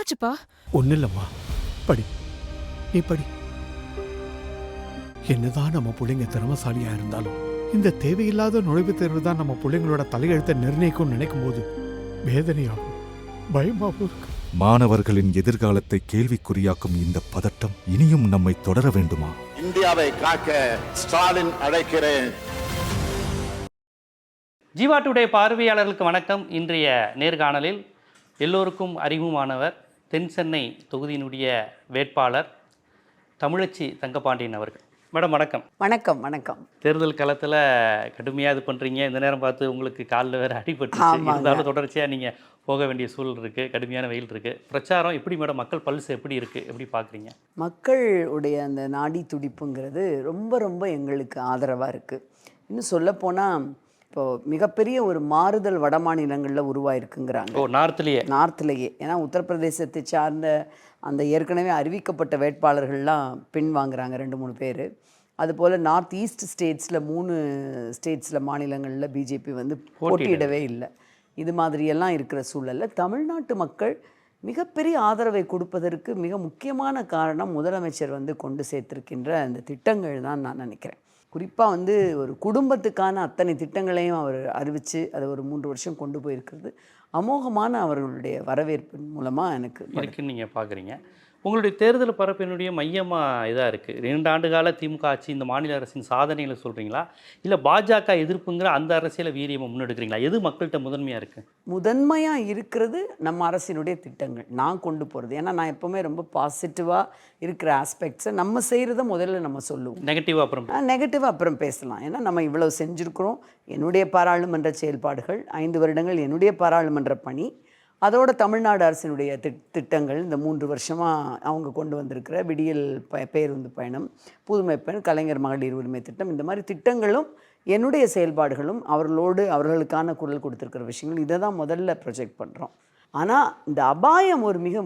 என்னாச்சுப்பா? ஒன்றும் இல்லைம்மா படி. நீ படி. என்னதான் நம்ம பிள்ளைங்க திறமசாலியா இருந்தாலும் இந்த தேவையில்லாத நுழைவுத் தேர்வு தான் நம்ம பிள்ளைங்களோட தலையெழுத்தை நிர்ணயிக்கும்னு நினைக்கும் போது வேதனையாகும். பயமாகவும் இருக்கு. மாணவர்களின் எதிர்காலத்தை கேள்விக்குறியாக்கும் இந்த பதட்டம் இனியும் நம்மை தொடர வேண்டுமா? இந்தியாவை காக்க ஸ்டாலின் அழைக்கிறேன். ஜீவா டுடே பார்வையாளர்களுக்கு வணக்கம். இன்றைய நேர்காணலில் எல்லோருக்கும் அறிமுகமானவர் தென் சென்னை தொகுதியினுடைய வேட்பாளர் தமிழச்சி தங்கபாண்டியன் அவர்கள். மேடம் வணக்கம். வணக்கம் வணக்கம். தேர்தல் களத்தில் கடுமையாக இது பண்ணுறீங்க இந்த நேரம் பார்த்து உங்களுக்கு காலில் வேறு ஆமாங்க. இருந்தாலும் தொடர்ச்சியாக நீங்கள் போக வேண்டிய சூழல் இருக்குது கடுமையான வெயில் இருக்குது பிரச்சாரம் எப்படி மேடம்? மக்கள் பல்ஸ் எப்படி இருக்குது எப்படி பார்க்குறீங்க மக்களுடைய அந்த நாடி துடிப்புங்கிறது ரொம்ப ரொம்ப எங்களுக்கு ஆதரவாக இருக்குது இன்னும் சொல்லப்போனால் இப்போ மிகப்பெரிய ஒரு மாறுதல் வட மாநிலங்களில் உருவாயிருக்குங்கிறாங்க. ஓ நார்த்லேயே நார்த்லேயே ஏன்னா உத்தரப்பிரதேசத்தை சார்ந்த அந்த ஏற்கனவே அறிவிக்கப்பட்ட வேட்பாளர்கள்லாம் பின் வாங்குறாங்க ரெண்டு மூணு பேர். அதுபோல் நார்த் ஈஸ்ட் ஸ்டேட்ஸில் மூணு ஸ்டேட்ஸில் மாநிலங்களில் பிஜேபி வந்து போட்டியிடவே இல்லை. இது மாதிரியெல்லாம் இருக்கிற சூழலில் தமிழ்நாட்டு மக்கள் மிகப்பெரிய ஆதரவை கொடுப்பதற்கு மிக முக்கியமான காரணம் முதலமைச்சர் வந்து கொண்டு சேர்த்திருக்கின்ற அந்த திட்டங்கள் தான் நான் நினைக்கிறேன். குறிப்பாக வந்து ஒரு குடும்பத்துக்கான அத்தனை திட்டங்களையும் அவர் அறிவித்து அதை ஒரு மூன்று வருஷம் கொண்டு போயிருக்கிறது. அமோகமான அவர்களுடைய வரவேற்பின் மூலமாக எனக்கு இருக்குன்னு நீங்கள் பார்க்குறீங்க உங்களுடைய தேர்தல் பரப்பினுடைய மையமாக இதாக இருக்குது ரெண்டு ஆண்டு கால திமுக ஆட்சி இந்த மாநில அரசின் சாதனைகளை சொல்கிறீங்களா இல்லை பாஜக எதிர்ப்புங்கிற அந்த அரசியலை வீரியமாக முன்னெடுக்கிறீங்களா? எது மக்கள்கிட்ட முதன்மையாக இருக்குது முதன்மையாக இருக்கிறது நம்ம அரசினுடைய திட்டங்கள். நான் கொண்டு போகிறது ஏன்னா நான் எப்போவுமே ரொம்ப பாசிட்டிவாக இருக்கிற ஆஸ்பெக்ட்ஸை நம்ம செய்கிறத முதல்ல நம்ம சொல்லுவோம். நெகட்டிவ் அப்புறம் நெகட்டிவ் அப்புறம் பேசலாம். ஏன்னா நம்ம இவ்வளவு செஞ்சுருக்கிறோம். என்னுடைய பாராளுமன்ற செயல்பாடுகள் ஐந்து வருடங்கள் என்னுடைய பாராளுமன்ற பணி. அதோட தமிழ்நாடு அரசினுடைய திட் திட்டங்கள் இந்த மூன்று வருஷமாக அவங்க கொண்டு வந்திருக்கிற விடியல் ப பேருந்து பயணம் புதுமை பெண் கலைஞர் மகளிர் உரிமை திட்டம் இந்த மாதிரி திட்டங்களும் என்னுடைய செயல்பாடுகளும் அவர்களோடு அவர்களுக்கான குரல் கொடுத்துருக்கிற விஷயங்கள். இதை தான் முதல்ல ப்ரொஜெக்ட் பண்ணுறோம் ஆனால் இந்த அபாயம் ஒரு மிக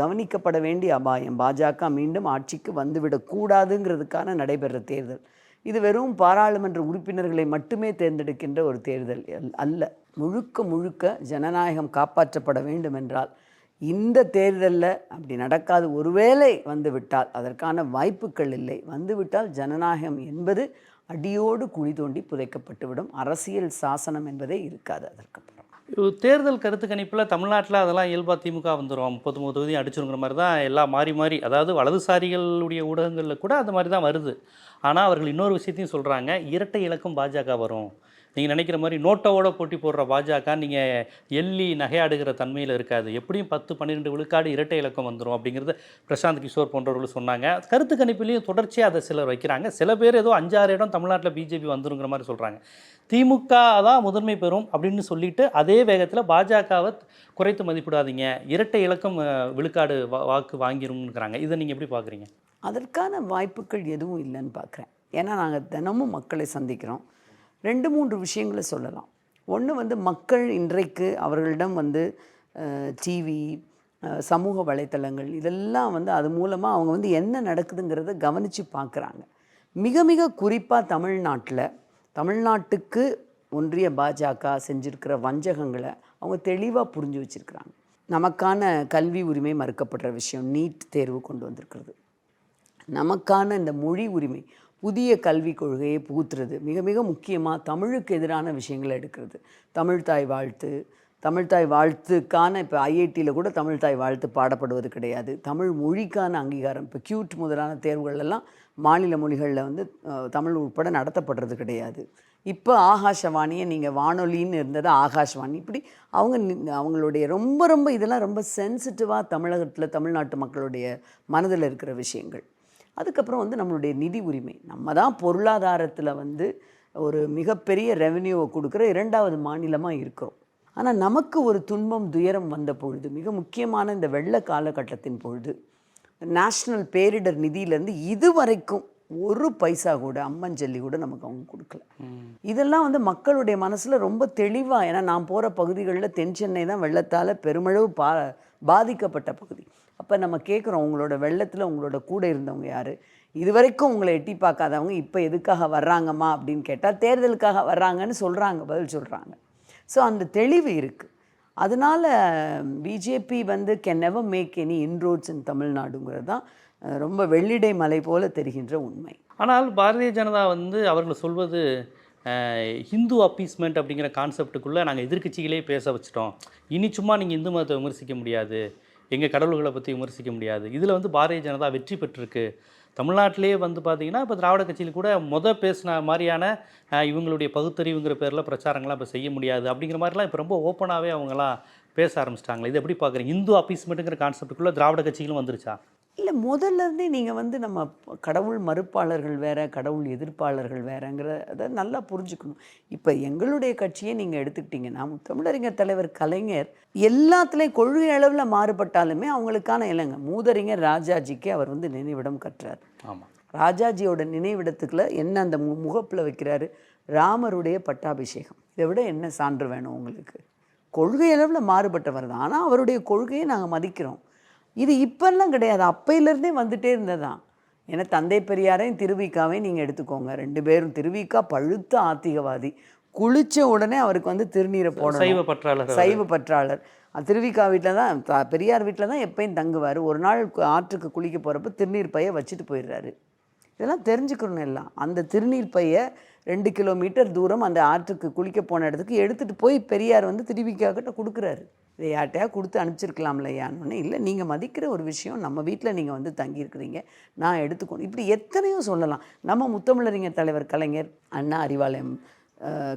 கவனிக்கப்பட வேண்டிய அபாயம். பாஜக மீண்டும் ஆட்சிக்கு வந்துவிடக்கூடாதுங்கிறதுக்கான நடைபெற தேர்தல். இது வெறும் பாராளுமன்ற உறுப்பினர்களை மட்டுமே தேர்ந்தெடுக்கின்ற ஒரு தேர்தல் அல்ல. முழுக்க முழுக்க ஜனநாயகம் காப்பாற்றப்பட வேண்டும் என்றால் இந்த தேர்தலில் அப்படி நடக்காது. ஒருவேளை வந்துவிட்டால் அதற்கான வாய்ப்புகள் இல்லை. வந்துவிட்டால் ஜனநாயகம் என்பது அடியோடு குழி தோண்டி புதைக்கப்பட்டுவிடும். அரசியல் சாசனம் என்பதே இருக்காது அதற்கப்புறம் தேர்தல் கருத்து கணிப்பில் தமிழ்நாட்டில் அதெல்லாம் இயல்பாக திமுக வந்துடும் முப்பது மூணு தொகுதியும் அடிச்சுருங்கிற மாதிரி தான் எல்லாம் மாறி மாறி அதாவது வலதுசாரிகளுடைய ஊடகங்களில் கூட அந்த மாதிரி தான் வருது. ஆனால் அவர்கள் இன்னொரு விஷயத்தையும் சொல்கிறாங்க இரட்டை இலக்கம் பாஜக வரும். நீங்கள் நினைக்கிற மாதிரி நோட்டோட போட்டி போடுற பாஜக நீங்கள் எள்ளி நகையாடுகிற தன்மையில் இருக்காது. எப்படியும் பத்து பன்னிரெண்டு விழுக்காடு இரட்டை இலக்கம் வந்துடும் அப்படிங்கிறது பிரசாந்த் கிஷோர் போன்றவர்கள் சொன்னாங்க. கருத்து கணிப்பிலையும் தொடர்ச்சியாக அதை சிலர் வைக்கிறாங்க. சில பேர் ஏதோ அஞ்சாறு இடம் தமிழ்நாட்டில் பிஜேபி வந்துருங்கிற மாதிரி சொல்கிறாங்க திமுக தான் முதன்மை பெறும் அப்படின்னு சொல்லிட்டு அதே வேகத்தில் பாஜகவை குறைத்து மதிப்பிடாதீங்க. இரட்டை இலக்கம் விழுக்காடு வா- வாக்கு வாங்கிருங்கிறாங்க இதை நீங்கள் எப்படி பார்க்குறீங்க அதற்கான வாய்ப்புகள் எதுவும் இல்லைன்னு பார்க்குறேன் ஏன்னா நாங்கள் தினமும் மக்களை சந்திக்கிறோம். ரெண்டு மூன்று விஷயங்களை சொல்லலாம். ஒன்று வந்து மக்கள் இன்றைக்கு அவர்களிடம் வந்து டிவி சமூக வலைத்தளங்கள் இதெல்லாம் வந்து அது மூலமாக அவங்க வந்து என்ன நடக்குதுங்கிறத கவனித்து பார்க்குறாங்க. மிக மிக குறிப்பாக தமிழ்நாட்டில் தமிழ்நாட்டுக்கு ஒன்றிய பாஜக செஞ்சிருக்கிற வஞ்சகங்களை அவங்க தெளிவாக புரிஞ்சு வச்சுருக்கிறாங்க. நமக்கான கல்வி உரிமை மறுக்கப்படுற விஷயம் நீட் தேர்வு கொண்டு வந்திருக்கிறது. நமக்கான இந்த மொழி உரிமை புதிய கல்விக் கொள்கையை புகுத்துறது. மிக மிக முக்கியமாக தமிழுக்கு எதிரான விஷயங்களை எடுக்கிறது. தமிழ்தாய் வாழ்த்து தமிழ்தாய் வாழ்த்துக்கான இப்போ ஐஐடியில் கூட தமிழ்தாய் வாழ்த்து பாடப்படுவது கிடையாது. தமிழ் மொழிக்கான அங்கீகாரம் இப்போ கியூட் முதலான தேர்வுகள் எல்லாம் மாநில மொழிகளில் வந்து தமிழ் உட்பட நடத்தப்படுறது கிடையாது. இப்போ ஆகாஷவாணியை நீங்கள் வானொலின்னு இருந்தது ஆகாஷ்வாணி. இப்படி அவங்க அவங்களுடைய ரொம்ப ரொம்ப இதெல்லாம் ரொம்ப சென்சிட்டிவாக தமிழகத்தில் தமிழ்நாட்டு மக்களுடைய மனதில் இருக்கிற விஷயங்கள். அதுக்கப்புறம் வந்து நம்மளுடைய நிதி உரிமை. நம்ம தான் பொருளாதாரத்தில் வந்து ஒரு மிகப்பெரிய ரெவென்யூவை கொடுக்குற இரண்டாவது மாநிலமாக இருக்கிறோம். ஆனால் நமக்கு ஒரு துன்பம் துயரம் வந்த பொழுது மிக முக்கியமான இந்த வெள்ள காலகட்டத்தின் பொழுது நேஷ்னல் பேரிடர் நிதியிலேருந்து இதுவரைக்கும் ஒரு பைசா கூட அம்மஞ்சல்லி கூட நமக்கு அவங்க கொடுக்கல. இதெல்லாம் வந்து மக்களுடைய மனசில் ரொம்ப தெளிவாக ஏன்னா நான் போகிற பகுதிகளில் தென் சென்னை தான் வெள்ளத்தால் பெருமளவு பா பாதிக்கப்பட்ட பகுதி. அப்போ நம்ம கேட்குறோம் உங்களோட வெள்ளத்தில் உங்களோட கூட இருந்தவங்க யார்? இதுவரைக்கும் உங்களை எட்டி பார்க்காதவங்க இப்போ எதுக்காக வர்றாங்கம்மா அப்படின்னு கேட்டால் தேர்தலுக்காக வர்றாங்கன்னு சொல்கிறாங்க பதில் சொல்கிறாங்க ஸோ அந்த தெளிவு இருக்குது அதனால பிஜேபி வந்து can never make any inroads in தமிழ்நாடுங்கிறது தான் ரொம்ப வெள்ளிடை மலை போல் தெரிகின்ற உண்மை. ஆனால் பாரதிய ஜனதா வந்து அவர்கள் சொல்வது ஹிந்து அப்பீஸ்மெண்ட் அப்படிங்கிற கான்செப்டுக்குள்ளே நாங்கள் எதிர்க்கட்சிகளே பேச வச்சிட்டோம். இனி சும்மா நீங்கள் இந்து மதத்தை விமர்சிக்க முடியாது. எங்கள் கடவுள்களை பற்றி விமர்சிக்க முடியாது. இதில் வந்து பாரதிய ஜனதா வெற்றி பெற்றிருக்கு. தமிழ்நாட்டிலே வந்து பார்த்தீங்கன்னா இப்போ திராவிட கட்சியில் கூட மொத பேசின மாதிரியான இவங்களுடைய பகுத்தறிவுங்கிற பேரில் பிரச்சாரங்கள்லாம் இப்போ செய்ய முடியாது. அப்படிங்கிற மாதிரிலாம் இப்போ ரொம்ப ஓப்பனாகவே அவங்களாம் பேச ஆரம்பிச்சிட்டாங்களே. இது எப்படி பார்க்குறீங்க இந்து அப்பீஸ்மெண்ட்டுங்கிற கான்செப்டுக்குள்ளே திராவிட கட்சிகளும் வந்துருச்சா? இல்லை முதல்ல இருந்தே நீங்கள் வந்து நம்ம கடவுள் மறுப்பாளர்கள் வேற கடவுள் எதிர்ப்பாளர்கள் வேறங்கிற அதை நல்லா புரிஞ்சுக்கணும். இப்போ எங்களுடைய கட்சியை நீங்கள் எடுத்துக்கிட்டீங்கன்னா தமிழறிஞர் தலைவர் கலைஞர் எல்லாத்துலேயும் கொள்கை அளவில் மாறுபட்டாலுமே அவங்களுக்கான இல்லைங்க மூதறிஞர் ராஜாஜிக்கு அவர் வந்து நினைவிடம் கற்றார். ஆமாம் ராஜாஜியோட நினைவிடத்துக்குள்ள என்ன அந்த மு முகப்பில் வைக்கிறாரு? ராமருடைய பட்டாபிஷேகம். இதை விட என்ன சான்று வேணும் உங்களுக்கு? கொள்கை அளவில் மாறுபட்டவர் தான். ஆனால் அவருடைய கொள்கையை நாங்கள் மதிக்கிறோம். இது இப்பெல்லாம் கிடையாது. அப்பையிலேருந்தே வந்துட்டே இருந்ததுதான். ஏன்னா தந்தை பெரியாரையும் திருவிக்காவையும் நீங்கள் எடுத்துக்கோங்க. ரெண்டு பேரும் திருவிக்கா பழுத்த ஆத்திகவாதி. குளிச்ச உடனே அவருக்கு வந்து திருநீரை போடணும். சைவ பற்றாளர் சைவ பற்றாளர். திருவிக்கா வீட்டில் தான் த- பெரியார் வீட்டில் தான் எப்பயும் தங்குவார். ஒரு நாள் ஆற்றுக்கு குளிக்க போகிறப்ப திருநீர் பையை வச்சுட்டு போயிடுறாரு. இதெல்லாம் தெரிஞ்சுக்கணும் எல்லாம். அந்த திருநீர் பையை ரெண்டு கிலோமீட்டர் தூரம் அந்த ஆற்றுக்கு குளிக்க போன இடத்துக்கு எடுத்துகிட்டு போய் பெரியார் வந்து திருவிக்கா கிட்ட கொடுக்குறாரு. இதை யார்ட்டையா கொடுத்து அனுப்பிச்சிருக்கலாம்ல ஐயான்னு இல்லை நீங்கள் மதிக்கிற ஒரு விஷயம் நம்ம வீட்டில் நீங்கள் வந்து தங்கியிருக்கிறீங்க நான் எடுத்துக்கணும். இப்படி எத்தனையோ சொல்லலாம். நம்ம முத்தமிழறிஞர் தலைவர் கலைஞர் அண்ணா அறிவாலயம்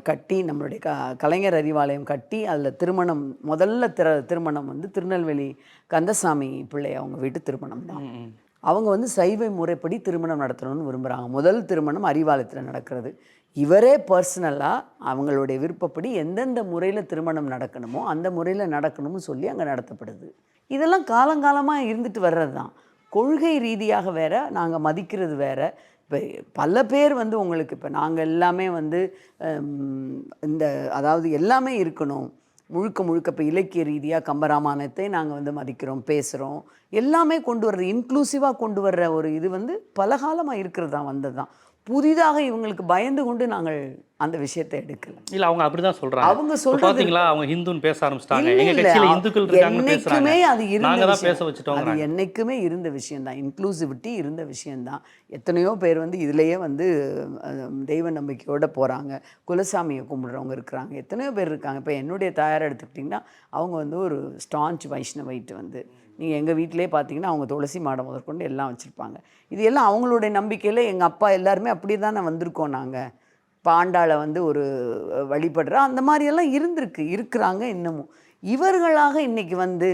கட்டி நம்மளுடைய க கலைஞர் அறிவாலயம் கட்டி அதில் திருமணம் முதல்ல திற திருமணம் வந்து திருநெல்வேலி கந்தசாமி பிள்ளை அவங்க வீட்டு திருமணம் தான். அவங்க வந்து சைவ முறைப்படி திருமணம் நடத்தணும்னு விரும்புகிறாங்க முதல் திருமணம் அறிவாலயத்தில் நடக்கிறது. இவரே பர்சனலாக அவங்களுடைய விருப்பப்படி எந்தெந்த முறையில் திருமணம் நடக்கணுமோ அந்த முறையில் நடக்கணும்னு சொல்லி அங்கே நடத்தப்படுது. இதெல்லாம் காலங்காலமாக இருந்துட்டு வர்றது தான் கொள்கை ரீதியாக வேற நாங்கள் மதிக்கிறது வேற. இப்போ பல பேர் வந்து உங்களுக்கு இப்போ நாங்கள் எல்லாமே வந்து இந்த அதாவது எல்லாமே இருக்கணும். முழுக்க முழுக்க இப்போ இலக்கிய ரீதியாக கம்பராமாயணத்தை நாங்கள் வந்து மதிக்கிறோம் பேசுகிறோம் எல்லாமே கொண்டு வர்றது இன்க்ளூசிவாக கொண்டு வர்ற ஒரு இது வந்து பலகாலமாக இருக்கிறது தான் வந்தது தான் புதிதாக இவங்களுக்கு பயந்து கொண்டு நாங்கள் அந்த விஷயத்தை எடுக்கல. இல்ல அவங்க அப்படிதான் சொல்றாங்க. அவங்க சொல்றது பாத்தீங்களா? அவங்க ஹிந்துன்னு பேச ஆரம்பிச்சிட்டாங்க. எங்க கட்சியில இந்துக்கள் இருக்காங்கன்னு பேசுறாங்க அது இருந்த தான் விஷயம். பேச வச்சுட்டோம் அது என்னைக்குமே இருந்த விஷயம்தான். இன்க்ளூசிவிட்டி இருந்த விஷயம்தான். எத்தனையோ பேர் வந்து இதுலயே வந்து தெய்வ நம்பிக்கையோட போறாங்க. குலசாமியை கும்பிடுறவங்க இருக்கிறாங்க. எத்தனையோ பேர் இருக்காங்க. இப்போ என்னுடைய தாயார் எடுத்துக்கிட்டிங்கன்னா அவங்க வந்து ஒரு ஸ்டான்ச் வைஷ்ணவைட்டு வந்து நீங்கள் எங்கள் வீட்டிலே பார்த்தீங்கன்னா அவங்க துளசி மாடம் முதற்கொண்டு எல்லாம் வச்சுருப்பாங்க. இது எல்லாம் அவங்களுடைய நம்பிக்கையில் எங்கள் அப்பா எல்லாருமே அப்படி தானே வந்திருக்கோம் நாங்கள் பாண்டாளை வந்து ஒரு அஹ், வழிபடுற அந்த மாதிரியெல்லாம் இருந்திருக்கு இருக்கிறாங்க இன்னமும். இவர்களாக இன்றைக்கி வந்து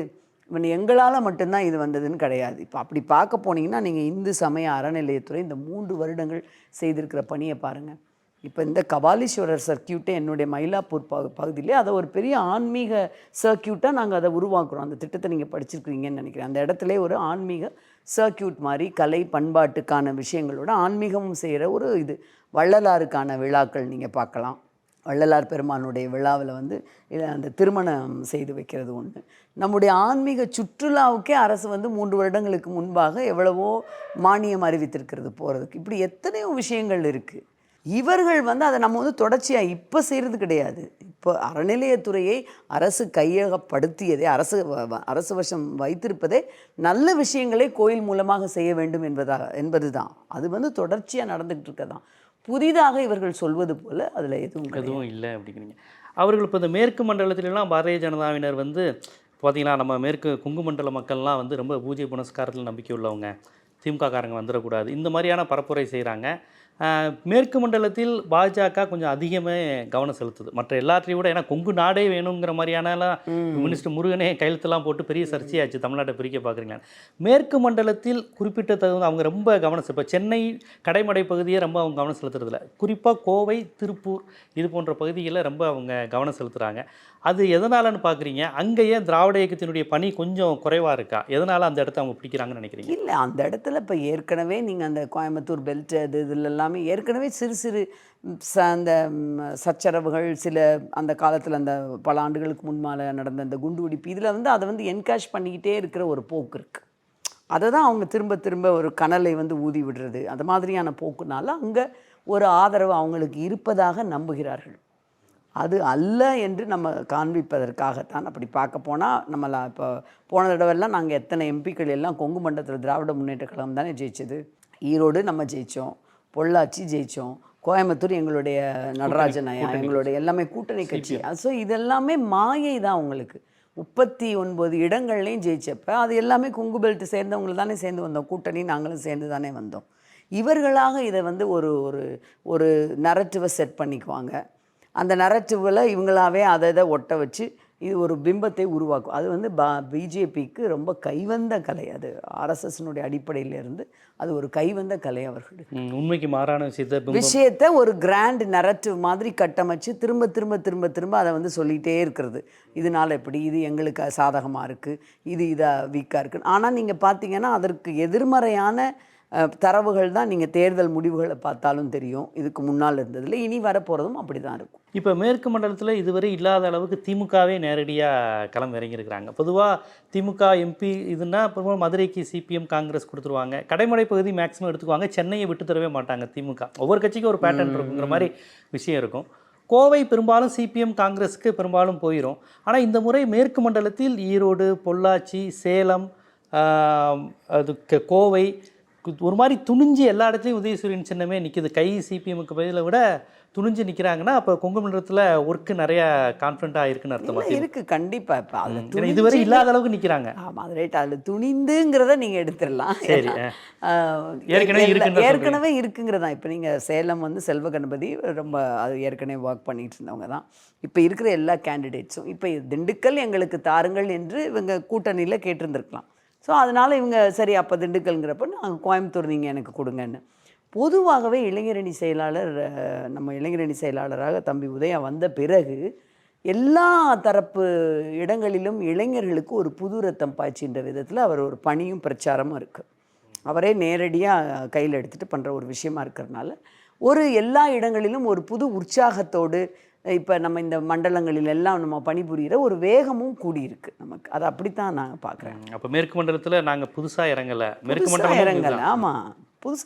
இவன் எங்களால் மட்டும்தான் இது வந்ததுன்னு கிடையாது. இப்போ அப்படி பார்க்க போனீங்கன்னா நீங்கள் இந்து சமய அறநிலையத்துறை இந்த மூன்று வருடங்கள் செய்திருக்கிற பணியை பாருங்கள் இப்போ இந்த கபாலீஸ்வரர் சர்க்கியூட்டை என்னுடைய மயிலாப்பூர் பகு பகுதியிலே அதை ஒரு பெரிய ஆன்மீக சர்க்கியூட்டாக நாங்கள் அதை உருவாக்குறோம். அந்த திட்டத்தை நீங்கள் படிச்சிருக்கிறீங்கன்னு நினைக்கிறேன். அந்த இடத்துல ஒரு ஆன்மீக சர்க்கியூட் மாதிரி கலை பண்பாட்டுக்கான விஷயங்களோட ஆன்மீகமும் செய்கிற ஒரு இது. வள்ளலாருக்கான விழாக்கள் நீங்கள் பார்க்கலாம். வள்ளலார் பெருமானுடைய விழாவில் வந்து அந்த திருமணம் செய்து வைக்கிறது ஒன்று நம்முடைய ஆன்மீக சுற்றுலாவுக்கே அரசு வந்து மூன்று வருடங்களுக்கு முன்பாக எவ்வளவோ மானியம் அறிவித்திருக்கிறது போகிறதுக்கு இப்படி எத்தனையோ விஷயங்கள் இருக்குது இவர்கள் வந்து அதை நம்ம வந்து தொடர்ச்சியாக இப்போ செய்கிறது கிடையாது. இப்போ அறநிலையத்துறையை அரசு கையகப்படுத்தியதே அரசு வ- வ- அரசு வசம் வைத்திருப்பதே நல்ல விஷயங்களை கோயில் மூலமாக செய்ய வேண்டும் என்பதாக என்பது தான் அது வந்து தொடர்ச்சியாக நடந்துகிட்டு இருக்கதான். புதிதாக இவர்கள் சொல்வது போல் அதில் எதுவும் எதுவும் இல்லை அப்படிங்கிறீங்க. அவர்கள் இப்போ இந்த மேற்கு மண்டலத்திலலாம் பாரதிய ஜனதாவினர் வந்து பார்த்தீங்கன்னா நம்ம மேற்கு கொங்கு மண்டல மக்கள்லாம் வந்து ரொம்ப பூஜை புனஸ்காரத்தில் நம்பிக்கை உள்ளவங்க. திமுக காரங்க வந்துடக்கூடாது இந்த மாதிரியான பரப்புரை செய்கிறாங்க மேற்கு மண்டலத்தில் பாஜக கொஞ்சம் அதிகமே கவனம் செலுத்துது. மற்ற எல்லாத்தையும் விட ஏன்னா கொங்கு நாடே வேணுங்கிற மாதிரியானலாம் மினிஸ்டர் முருகனே கையெழுத்தெல்லாம் போட்டு பெரிய சர்ச்சையாச்சு தமிழ்நாட்டை பிரிக்க பார்க்குறீங்களா? மேற்கு மண்டலத்தில் குறிப்பிட்ட தகுந்த அவங்க ரொம்ப கவனம் செலுத்த இப்போ சென்னை கடைமடை பகுதியை ரொம்ப அவங்க கவனம் செலுத்துறதில்ல. குறிப்பாக கோவை திருப்பூர் இது போன்ற பகுதிகளில் ரொம்ப அவங்க கவனம் செலுத்துகிறாங்க அது எதனாலன்னு பார்க்குறீங்க? அங்கே ஏன் திராவிட இயக்கத்தினுடைய பணி கொஞ்சம் குறைவாக இருக்கா? எதனால் அந்த இடத்த அவங்க பிடிக்கிறாங்கன்னு நினைக்கிறீங்க? இல்லை அந்த இடத்துல இப்போ ஏற்கனவே நீங்கள் அந்த கோயம்புத்தூர் பெல்ட் அது இதில் எல்லாமே ஏற்கனவே சிறு சிறு ச அந்த சச்சரவுகள் சில அந்த காலத்தில் அந்த பல ஆண்டுகளுக்கு முன்னால் நடந்த அந்த குண்டு வெடிப்பு இதில் வந்து அதை வந்து என்கேஷ் பண்ணிக்கிட்டே இருக்கிற ஒரு போக்கு இருக்குது அதை தான் அவங்க திரும்ப திரும்ப ஒரு கனலை வந்து ஊதி விடுறது. அது மாதிரியான போக்குனால அங்கே ஒரு ஆதரவு அவங்களுக்கு இருப்பதாக நம்புகிறார்கள். அது அல்ல என்று நம்ம காண்பிப்பதற்காகத்தான் அப்படி பார்க்க போனால் நம்மளை இப்போ போன தடவைலாம் நாங்கள் எத்தனை எம்பிக்கள் எல்லாம் கொங்கு மண்டலத்தில் திராவிட முன்னேற்ற கழகம் தானே ஜெயிச்சது. ஈரோடு நம்ம ஜெயித்தோம் பொள்ளாச்சி ஜெயித்தோம் கோயம்புத்தூர் எங்களுடைய நடராஜன் ஐயா எங்களுடைய எல்லாமே கூட்டணி கட்சி. ஸோ இதெல்லாமே மாயை தான் உங்களுக்கு. முப்பத்தி ஒன்பது இடங்கள்லையும் ஜெயிச்சப்ப அது எல்லாமே கொங்கு பெல்ட் சேர்ந்தவங்க தானே சேர்ந்து வந்தோம். கூட்டணி நாங்களும் சேர்ந்து தானே வந்தோம். இவர்களாக இதை வந்து ஒரு ஒரு ஒரு நரட்டிவை செட் பண்ணிக்குவாங்க. அந்த நரட்டிவில் இவங்களாவே அதை இதை ஒட்ட வச்சு இது ஒரு பிம்பத்தை உருவாக்கும். அது வந்து பா பிஜேபிக்கு ரொம்ப கைவந்த கலை. அது ஆர்எஸ்எஸ்னுடைய அடிப்படையிலிருந்து அது ஒரு கைவந்த கலை அவர்களுக்கு ம், உண்மைக்கு மாறான விஷயத்தை விஷயத்தை ஒரு கிராண்ட் நரட்டிவ் மாதிரி கட்டமைச்சு திரும்ப திரும்ப திரும்ப திரும்ப அதை வந்து சொல்லிகிட்டே இருக்கிறது. இதனால் எப்படி? இது எங்களுக்கு சாதகமாக இருக்குது இது இதை வீக்காக இருக்குது ஆனால் நீங்கள் பார்த்தீங்கன்னா அதற்கு எதிர்மறையான தரவுகள் தான் நீங்கள் தேர்தல் முடிவுகளை பார்த்தாலும் தெரியும். இதுக்கு முன்னால் இருந்ததில் இனி வரப்போகிறதும் அப்படி தான் இருக்கும். இப்போ மேற்கு மண்டலத்தில் இதுவரை இல்லாத அளவுக்கு திமுகவே நேரடியாக களம் இறங்கியிருக்கிறாங்க. பொதுவாக திமுக எம்பி இதுன்னா பெரும்பாலும் மதுரைக்கு சிபிஎம் காங்கிரஸ் கொடுத்துருவாங்க. கடைமடை பகுதி மேக்ஸிமம் எடுத்துக்குவாங்க. சென்னையை விட்டு தரவே மாட்டாங்க திமுக. ஒவ்வொரு கட்சிக்கும் ஒரு பேட்டர்ன் இருக்குங்கிற மாதிரி விஷயம் இருக்கும். கோவை பெரும்பாலும் சிபிஎம் காங்கிரஸுக்கு பெரும்பாலும் போயிடும் ஆனால் இந்த முறை மேற்கு மண்டலத்தில் ஈரோடு பொள்ளாச்சி சேலம் அது க- கோவை ஒரு மாதிரி துணிஞ்சு எல்லா இடத்துலையும் உதயசூரியன் சின்னமே நிற்கிது கை சிபிஎம்க்கு பதிலை விட துணிஞ்சு நிற்கிறாங்கன்னா அப்போ கொங்கு மண்டலத்தில் ஒர்க்கு நிறைய கான்ஃபிடண்ட்டாக இருக்குன்னு அர்த்தமா? இல்லை இருக்குது கண்டிப்பாக இப்போ அதில் இதுவரை இல்லாத அளவுக்கு நிற்கிறாங்க ஆமாம் அது ரைட் அதில் துணிந்துங்கிறத நீங்கள் எடுத்துடலாம். சரி, ஏற்கனவே தான் ஏற்கனவே இருக்குங்கிறதா? இப்போ நீங்கள் சேலம் வந்து செல்வ கணபதி ரொம்ப அது ஏற்கனவே ஒர்க் பண்ணிட்டு இருந்தவங்க தான். இப்போ இருக்கிற எல்லா கேண்டிடேட்ஸும் இப்போ திண்டுக்கல் எங்களுக்கு தாருங்கள் என்று இவங்க கூட்டணியில் கேட்டிருந்திருக்கலாம். ஸோ அதனால் இவங்க சரி அப்போ திண்டுக்கல்ங்கிறப்ப நாங்கள் கோயம்புத்தூர் நீங்கள் எனக்கு கொடுங்கன்னு. பொதுவாகவே இளைஞரணி செயலாளர் நம்ம இளைஞரணி செயலாளராக தம்பி உதயா வந்த பிறகு எல்லா தரப்பு இடங்களிலும் இளைஞர்களுக்கு ஒரு புது ரத்தம் பாய்ச்சின்ற விதத்தில் அவர் ஒரு பணியும் பிரச்சாரமும் இருக்குது அவரே நேரடியாக கையில் எடுத்துகிட்டு பண்ணுற ஒரு விஷயமா இருக்கிறதுனால ஒரு எல்லா இடங்களிலும் ஒரு புது உற்சாகத்தோடு இப்போ நம்ம இந்த மண்டலங்களில் எல்லாம் நம்ம பணிபுரிகிற ஒரு வேகமும் கூடியிருக்கு நமக்கு. அது அப்படித்தான் நான் பார்க்குறேன் அப்போ மேற்கு மண்டலத்தில் நாங்கள் புதுசாக இறங்கலை. மேற்கு மண்டலம் இறங்கல. ஆமாம் புதுசு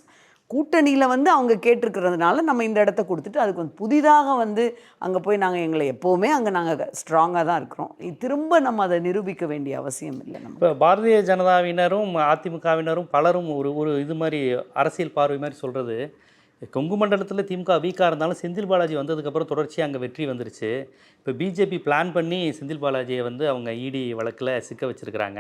கூட்டணியில் வந்து அவங்க கேட்டிருக்கிறதுனால நம்ம இந்த இடத்த கொடுத்துட்டு அதுக்கு வந்து புதிதாக வந்து அங்கே போய் நாங்கள் எங்களை எப்போவுமே அங்கே நாங்கள் ஸ்ட்ராங்காக தான் இருக்கிறோம். திரும்ப நம்ம அதை நிரூபிக்க வேண்டிய அவசியம் இல்லை நம்ம இப்போ பாரதிய ஜனதாவினரும் அதிமுகவினரும் பலரும் ஒரு ஒரு இது மாதிரி அரசியல் பார்வை மாதிரி சொல்கிறது கொங்கு மண்டலத்தில் திமுக வீக்காக இருந்தாலும் செந்தில் பாலாஜி வந்ததுக்கப்புறம் தொடர்ச்சியாக அங்கே வெற்றி வந்துருச்சு. இப்போ பிஜேபி பிளான் பண்ணி செந்தில் பாலாஜியை வந்து அவங்க இடி வழக்கில் சிக்க வச்சிருக்கிறாங்க.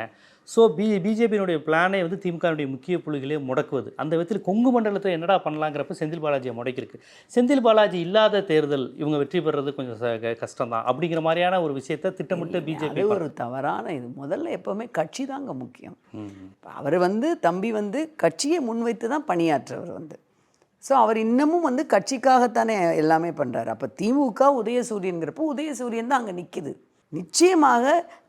ஸோ பி பிஜேபியினுடைய பிளானே வந்து திமுகவுடைய முக்கிய புள்ளிகளே முடக்குவது. அந்த விதத்தில் கொங்கு மண்டலத்தில் என்னடா பண்ணலாங்கிறப்ப செந்தில் பாலாஜியை முடக்கிருக்கு செந்தில் பாலாஜி இல்லாத தேர்தல் இவங்க வெற்றி பெறுறது கொஞ்சம் கஷ்டம் தான் அப்படிங்கிற மாதிரியான ஒரு விஷயத்தை திட்டமிட்டு பிஜேபி ஒரு தவறான இது. முதல்ல எப்போவுமே கட்சி தாங்க முக்கியம். அவர் வந்து தம்பி வந்து கட்சியை முன்வைத்து தான் பணியாற்றவர் வந்து. ஸோ அவர் இன்னமும் வந்து கட்சிக்காகத்தானே எல்லாமே பண்ணுறாரு அப்போ திமுக உதயசூரியன்கிறப்போ உதயசூரியன் தான் அங்கே நிற்கிது நிச்சயமாக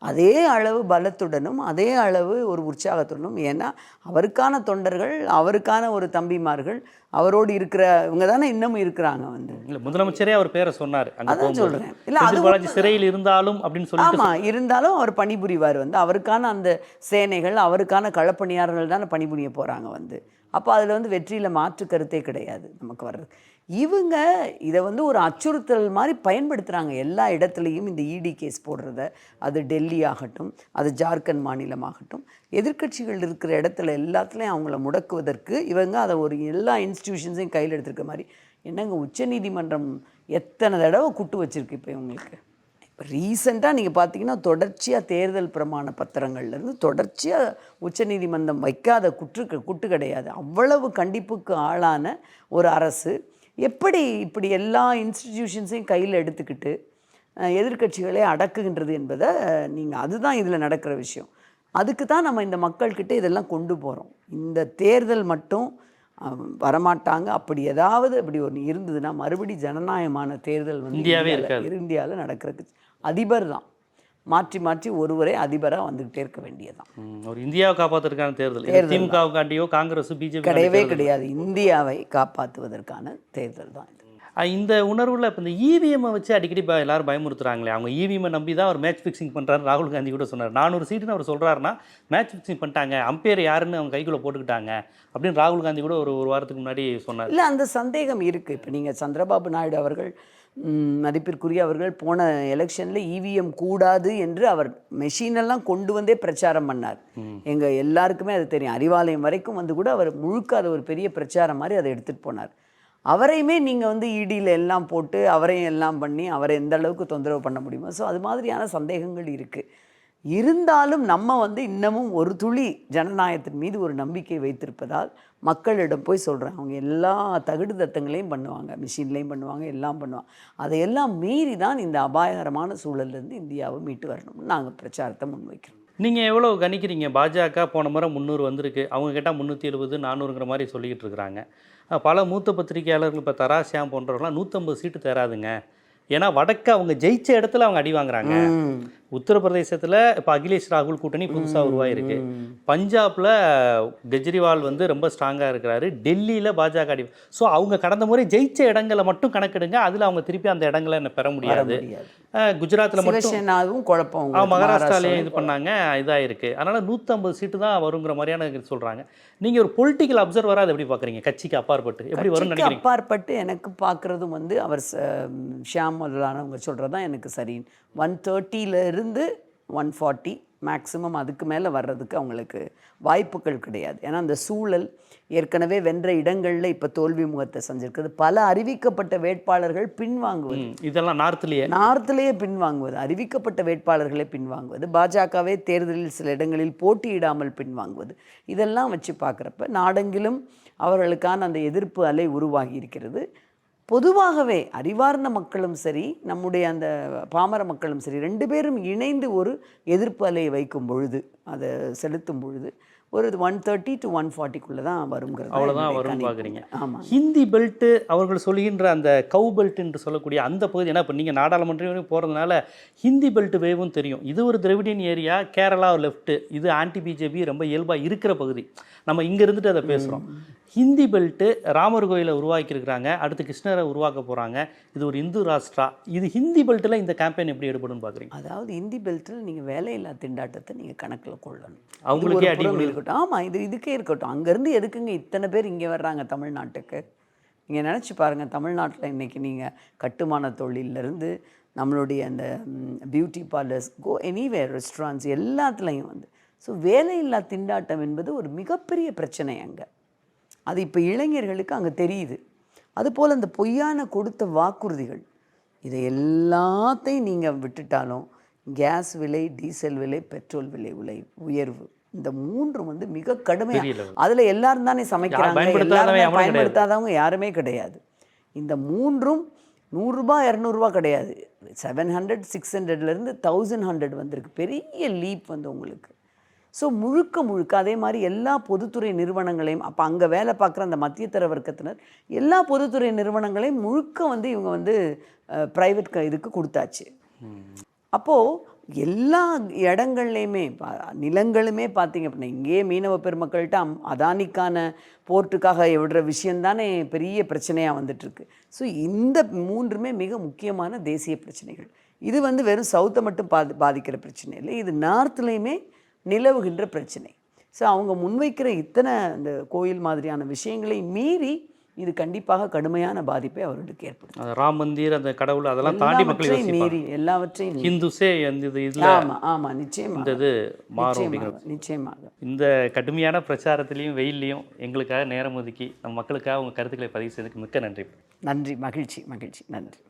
அதே அளவு பலத்துடனும் அதே அளவு ஒரு உற்சாகத்துடனும் ஏன்னா அவருக்கான தொண்டர்கள் அவருக்கான ஒரு தம்பிமார்கள் அவரோடு இருக்கிற இவங்க தானே இன்னமும் இருக்கிறாங்க வந்து. இல்ல முதலமைச்சரே அவர் பேரை சொன்னார் அதான் சொல்றேன். இல்ல, அது பாலாஜி சிறையில் இருந்தாலும் அப்படின்னு சொல்லிட்டு ஆமா இருந்தாலும் அவர் பணிபுரிவார் வந்து. அவருக்கான அந்த சேனைகள் அவருக்கான களப்பணியாளர்கள் தானே பணிபுரிய போறாங்க வந்து. அப்போ அதில் வந்து வெற்றியில் மாற்று கருத்தே கிடையாது நமக்கு வர்றது. இவங்க இதை வந்து ஒரு அச்சுறுத்தல் மாதிரி பயன்படுத்துகிறாங்க எல்லா இடத்துலையும் இந்த இடி கேஸ் போடுறத. அது டெல்லி ஆகட்டும் அது ஜார்க்கண்ட் மாநிலமாகட்டும். எதிர்கட்சிகள் இருக்கிற இடத்துல எல்லாத்துலேயும் அவங்கள முடக்குவதற்கு இவங்க அதை ஒரு எல்லா இன்ஸ்டிடியூஷன்ஸையும் கையில் எடுத்திருக்க மாதிரி. என்னங்க உச்சநீதிமன்றம் எத்தனை தடவை குட்டு வச்சிருக்கு இப்போ இவங்களுக்கு? ரீசெண்டாக நீங்கள் பார்த்தீங்கன்னா தொடர்ச்சியாக தேர்தல் பிரமாண பத்திரங்கள்லேருந்து தொடர்ச்சியாக உச்சநீதிமன்றம் வைக்காத குற்று குட்டு கிடையாது. அவ்வளவு கண்டிப்புக்கு ஆளான ஒரு அரசு. எப்படி இப்படி எல்லா இன்ஸ்டிடியூஷன்ஸையும் கையில் எடுத்துக்கிட்டு அஹ், எதிர்க்கட்சிகளை அடக்குகின்றது என்பதை நீங்கள் அதுதான் இதில் நடக்கிற விஷயம். அதுக்கு தான் நம்ம இந்த மக்கள்கிட்ட இதெல்லாம் கொண்டு போகிறோம் இந்த தேர்தல் மட்டும் வரமாட்டாங்க. அப்படி ஏதாவது அப்படி ஒன்று இருந்ததுன்னா மறுபடி ஜனநாயகமான தேர்தல் வந்து. இந்தியாவில் நடக்கிறதுக்கு அதிபர் தான் மாற்றி மாற்றி ஒருவரே அதிபராக வந்துக்கிட்டே இருக்க வேண்டியதுதான். ம், ஒரு இந்தியாவை காப்பாத்துறதுக்கான தேர்தல். திமுகவுக்காண்டியோ காங்கிரஸ் பிஜேபி கிடையவே கிடையாது. இந்தியாவை காப்பாற்றுவதற்கான தேர்தல் தான் இது. இந்த உணர்வுல இப்போ இந்த இவிஎம்மை வச்சு அடிக்கடி எல்லாரும் பயமுறுத்துறாங்களே. அவங்க இவிஎம்மை நம்பி தான் அவர் மேட்ச் ஃபிக்ஸிங் பண்றாரு. ராகுல் காந்தி கூட சொன்னார். நானூறு சீட்டுன்னு அவர் சொல்றாருன்னா மேட்ச் ஃபிக்ஸிங் பண்ணிட்டாங்க. அம்பையர் யாருன்னு அவங்க கைக்குள்ள போட்டுக்கிட்டாங்க அப்படின்னு ராகுல் காந்தி கூட ஒரு ஒரு வாரத்துக்கு முன்னாடி சொன்னார். இல்லை அந்த சந்தேகம் இருக்குது இப்போ நீங்கள் சந்திரபாபு நாயுடு அவர்கள் மதிப்பிற்குரிய அவர்கள் போன எலெக்ஷனில் இவிஎம் கூடாது என்று அவர் மெஷினெல்லாம் கொண்டு வந்தே பிரச்சாரம் பண்ணார். எங்கள் எல்லாருக்குமே அது தெரியும். அறிவாலயம் வரைக்கும் வந்து கூட அவர் முழுக்க அதை ஒரு பெரிய பிரச்சாரம் மாதிரி அதை எடுத்துகிட்டு போனார். அவரையுமே நீங்கள் வந்து இடியில் எல்லாம் போட்டு அவரையும் எல்லாம் பண்ணி அவரை எந்த அளவுக்கு தொந்தரவு பண்ண முடியுமோ ஸோ அது மாதிரியான சந்தேகங்கள் இருக்குது இருந்தாலும் நம்ம வந்து இன்னமும் ஒரு துளி ஜனநாயகத்தின் மீது ஒரு நம்பிக்கை வைத்திருப்பதால் மக்களிடம் போய் சொல்கிறேன் அவங்க எல்லா தகுடு தத்தங்களையும் பண்ணுவாங்க மிஷின்லேயும் பண்ணுவாங்க எல்லாம் பண்ணுவாங்க. அதையெல்லாம் மீறி தான் இந்த அபாயகரமான சூழல்லேருந்து இந்தியாவை மீட்டு வரணும்னு நாங்கள் பிரச்சாரத்தை முன்வைக்கிறோம். நீங்கள் எவ்வளோ கணிக்கிறீங்க? பாஜக போன முறை முந்நூறு வந்திருக்கு. அவங்க கேட்டால் முந்நூற்றி எழுபது நானூறுங்கிற மாதிரி சொல்லிக்கிட்டு இருக்கிறாங்க பல மூத்த பத்திரிகையாளர்கள் இப்போ தராசியாம் போன்றவர்களாம் நூற்றம்பது சீட்டு தராதுங்க. ஏன்னா வடக்க அவங்க ஜெயிச்ச இடத்துல அவங்க அடி வாங்குறாங்க. உத்தரப்பிரதேசத்தில் இப்போ அகிலேஷ் ராகுல் கூட்டணி புதுசாக உருவாயிருக்கு. பஞ்சாப்ல கெஜ்ரிவால் வந்து ரொம்ப ஸ்ட்ராங்காக இருக்கிறாரு. டெல்லியில் பாஜக அடி ஸோ அவங்க கடந்த முறை ஜெயிச்ச இடங்களை மட்டும் கணக்கெடுங்க. அதில் அவங்க திருப்பி அந்த இடங்களை என்ன பெற முடியாது. குஜராத்தில் மட்டும் குழப்பம். மகாராஷ்டிராலேயும் இது பண்ணாங்க. இதாயிருக்கு. அதனால நூற்றம்பது சீட்டு தான் வருங்கிற மாதிரியான இது சொல்றாங்க. நீங்க ஒரு பொலிட்டிக்கல் அப்சர்வராக அதை எப்படி பார்க்குறீங்க கட்சிக்கு அப்பாற்பட்டு. எப்படி நினைக்கிறீங்க? அப்பாற்பட்டு எனக்கு பார்க்குறதும் வந்து அவர் ஷியாம் முதலானவங்க சொல்கிறது தான் எனக்கு சரி ஒன் இருந்து ஒன் ஃபார்ட்டி மேக்ஸிமம் அதுக்கு மேலே வர்றதுக்கு அவங்களுக்கு வாய்ப்புகள் கிடையாது. ஏன்னா அந்த சூழல் ஏற்கனவே வென்ற இடங்களில் இப்போ தோல்வி முகத்தை செஞ்சிருக்குது பல அறிவிக்கப்பட்ட வேட்பாளர்கள் பின்வாங்குவது. இதெல்லாம் நார்த்லயே. நார்த்திலேயே பின்வாங்குவது. அறிவிக்கப்பட்ட வேட்பாளர்களை பின்வாங்குவது. பாஜகவே தேர்தலில் சில இடங்களில் போட்டியிடாமல் பின்வாங்குவது. இதெல்லாம் வச்சு பார்க்குறப்ப நாடெங்கிலும் அவர்களுக்கான அந்த எதிர்ப்பு அலை உருவாகி இருக்கிறது. பொதுவாகவே அறிவார்ந்த மக்களும் சரி நம்முடைய அந்த பாமர மக்களும் சரி ரெண்டு பேரும் இணைந்து ஒரு எதிர்ப்பு அலையை வைக்கும் பொழுது அதை செலுத்தும் பொழுது ஒரு ஒன் தேர்ட்டி டு ஒன் ஃபார்ட்டிக்குள்ளே தான் வருங்கிறது அவ்வளவுதான் வரும்னு பார்க்குறீங்க. ஆமாம் ஹிந்தி பெல்ட் அவர்கள் சொல்லுகின்ற அந்த கவு பெல்ட் என்று சொல்லக்கூடிய அந்த பகுதி ஏன்னா இப்போ நீங்கள் நாடாளுமன்றம் வரைக்கும் போகிறதுனால ஹிந்தி பெல்ட் வேவும் தெரியும். இது ஒரு திராவிடியன் ஏரியா கேரளா லெஃப்ட் இது ஆன்டி பிஜேபி ரொம்ப இயல்பாக இருக்கிற பகுதி. நம்ம இங்கே இருந்துட்டு அதை பேசுகிறோம் ஹிந்தி பெல்ட்டு ராமர் கோயிலை உருவாக்கியிருக்கிறாங்க. அடுத்து கிருஷ்ணரை உருவாக்க போகிறாங்க இது ஒரு இந்து ராஷ்டிரா. இது ஹிந்தி பெல்ட்டில் இந்த கேம்பெயின் எப்படி எடுபடும்னு பார்க்குறீங்க அதாவது இந்தி பெல்ட்டில் நீங்கள் வேலையில்லா திண்டாட்டத்தை நீங்கள் கணக்கில் கொள்ளணும். அவங்களுக்கே ஒரு அடி புறம் விழுது. இருக்கட்டும். ஆமாம் இது இதுக்கே இருக்கட்டும். அங்கேருந்து எதுக்குங்க இத்தனை பேர் இங்கே வர்றாங்க தமிழ்நாட்டுக்கு? நீங்கள் நினச்சி பாருங்கள் தமிழ்நாட்டில் இன்றைக்கி நீங்கள் கட்டுமான தொழிலிருந்து நம்மளுடைய அந்த beauty parlours go anywhere restaurants எல்லாத்துலேயும் வந்து. ஸோ வேலையில்லா திண்டாட்டம் என்பது ஒரு மிகப்பெரிய பிரச்சனை அங்கே. அது இப்போ இளைஞர்களுக்கு அங்கே தெரியுது. அதுபோல் அந்த பொய்யான கொடுத்த வாக்குறுதிகள் இதை எல்லாத்தையும் நீங்கள் விட்டுட்டாலும் கேஸ் விலை டீசல் விலை பெட்ரோல் விலை விலை உயர்வு இந்த மூன்றும் வந்து மிக கடுமையாக. அதில் எல்லாரும் தானே சமைக்கிறாங்க. எல்லாருமே. பயன்படுத்தாதவங்க யாருமே கிடையாது. இந்த மூன்றும் நூறுரூபா இரநூறுபா கிடையாது. செவன் ஹண்ட்ரட் சிக்ஸ் ஹண்ட்ரட்லேருந்து தௌசண்ட் ஹண்ட்ரட் வந்திருக்கு. பெரிய லீப் வந்து உங்களுக்கு. ஸோ முழுக்க முழுக்க அதே மாதிரி எல்லா பொதுத்துறை நிறுவனங்களையும் அப்போ அங்கே வேலை பார்க்குற அந்த மத்தியத்தர வர்க்கத்தினர் எல்லா பொதுத்துறை நிறுவனங்களையும் முழுக்க வந்து இவங்க வந்து ப்ரைவேட் இதுக்கு கொடுத்தாச்சு. அப்போது எல்லா இடங்கள்லையுமே பா- நிலங்களுமே பார்த்தீங்க அப்படின்னா இங்கேயே மீனவ பெருமக்கள்கிட்ட அதானிக்கான போர்ட்டுக்காக விடுற விஷயந்தானே பெரிய பிரச்சனையாக வந்துட்டுருக்கு. ஸோ இந்த மூன்றுமே மிக முக்கியமான தேசிய பிரச்சனைகள். இது வந்து வெறும் சவுத்தை மட்டும் பாதி பாதிக்கிற பிரச்சனை இல்லை. இது நார்த்லேயுமே நிலவுகின்ற பிரச்சனை. ஸோ அவங்க முன்வைக்கிற இத்தனை இந்த கோயில் மாதிரியான விஷயங்களை மீறி இது கண்டிப்பாக கடுமையான பாதிப்பை அவர்களுக்கு ஏற்படுத்தும். அந்த ராம் மந்திர் அந்த கடவுள் அதெல்லாம் தாண்டி மக்கள் மீறி எல்லாவற்றையும். ஹிந்துஸே அந்த இது இதில் ஆமா ஆமா நிச்சயமா இந்த இது மாறும் நிச்சயமாக நிச்சயமாக. இந்த கடுமையான பிரச்சாரத்திலையும் வெயில்லையும் எங்களுக்காக நேரம் ஒதுக்கி நம்ம மக்களுக்காக உங்கள் கருத்துக்களை பதிவு செய்ததுக்கு மிக்க நன்றி. நன்றி மகிழ்ச்சி மகிழ்ச்சி. நன்றி.